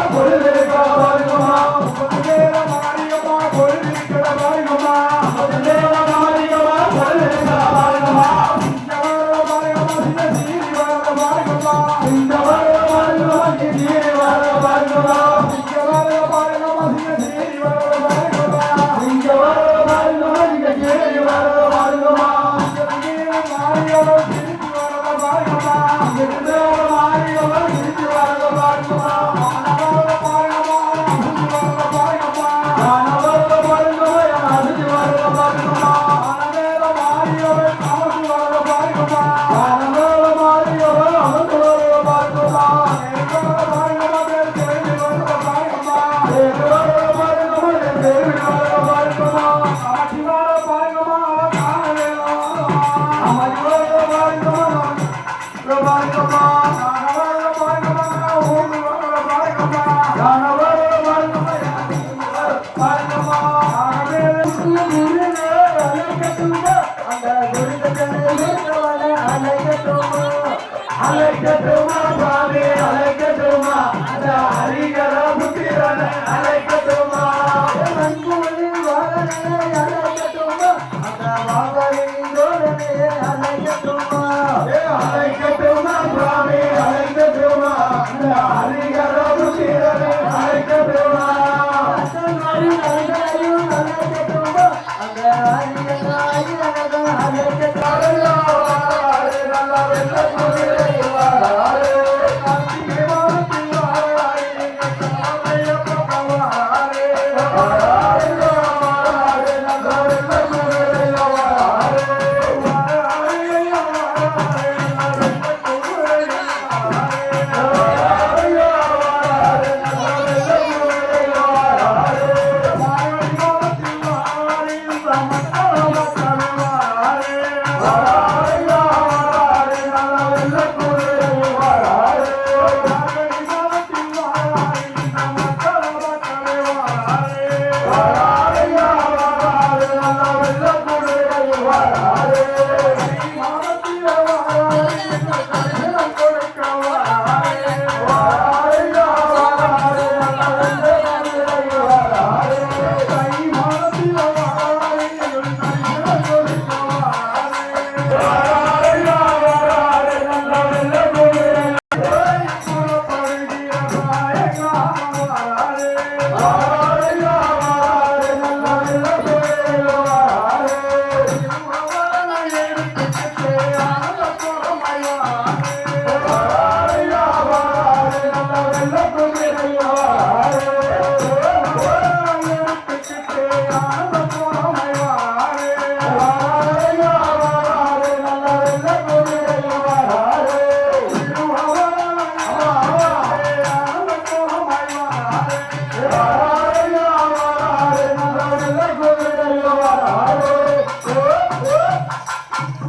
아, 다른 거래를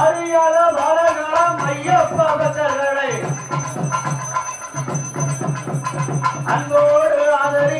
அறியாத வரகாலம் ஐயப்பா அன்போடு ஆதரி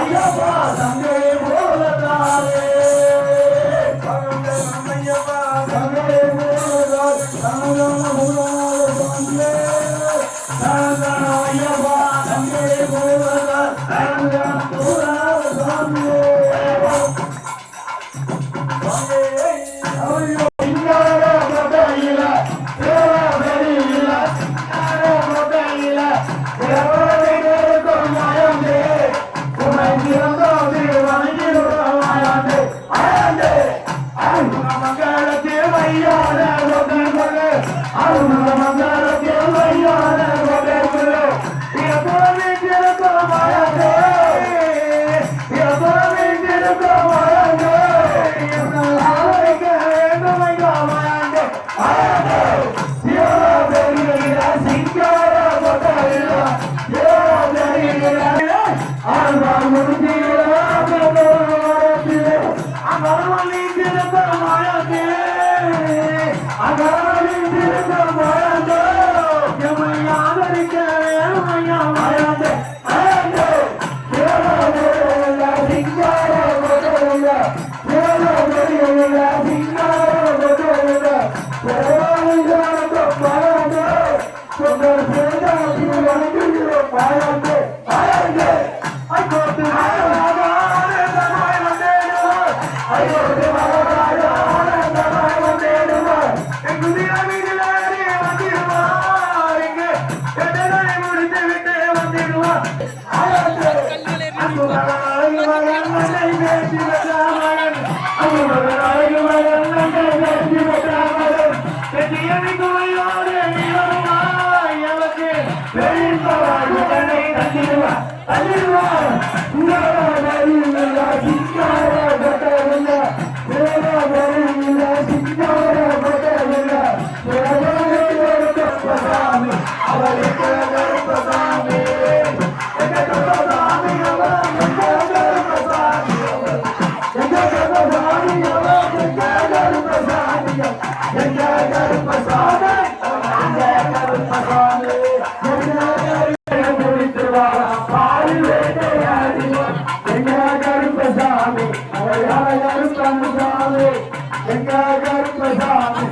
ஐயப்பா தங்கே போலதாரே ஐயப்பா தங்கே போலதாரே தமிழ் மூலாலே ஐயப்பா தங்கே போலதாரே எங்க கருப்பசாமி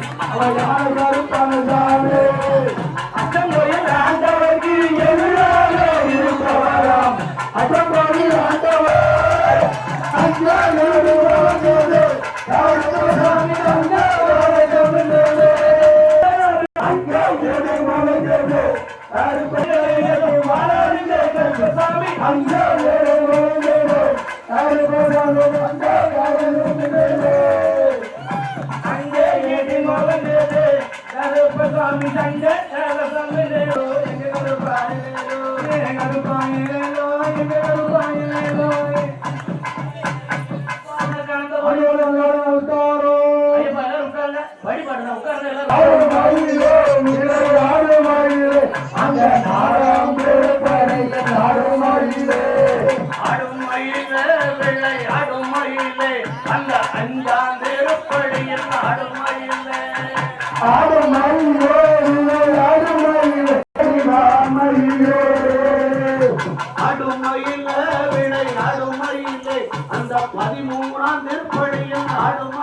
ஆடும் மயிலே வெள்ளை ஆடும் அந்த பதிமூணாம் திருப்படியில் ஆடும்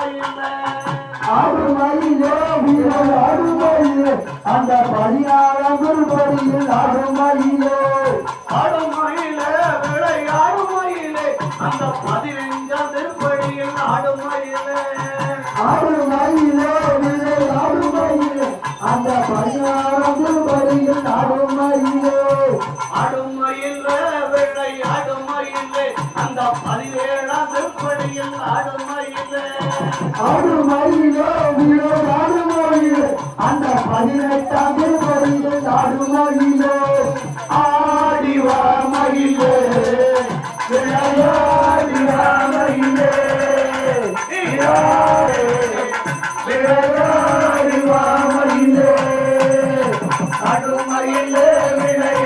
மயிலே அந்த பதினாறாம் குருபடியில் ஆடுமையிலே. ஆடும் மயிலே அந்த பதினைஞ்சாம் திருப்படியில் ஆடும் ஆடுமையிலே. விலை ஆடுமையிலே அந்த பதினாறாம் குருபடியில் ஆடுமையிலே. ஆடும் ஆடுமையிலே விலை ஆடுமையிலே அந்த பதினெட்டாம் குருபடியில் ஆடுமையிலே ஆடிவா மயிலே விளையாடி வா மயிலே விளையாடி மயிலே ஆடுமயிலே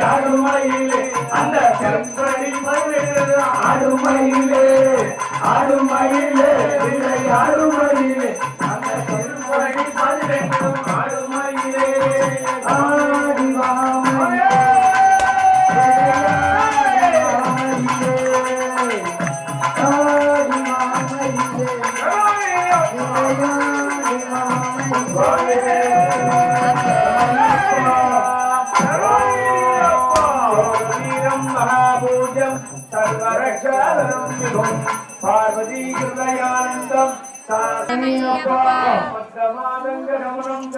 ஆடுமயிலே அந்த செம்படி மயிலே. பார்வதி ஹிருதயானந்தம் பத்தமாதங்க நமனம்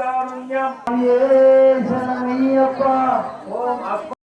ஓம் அப்பா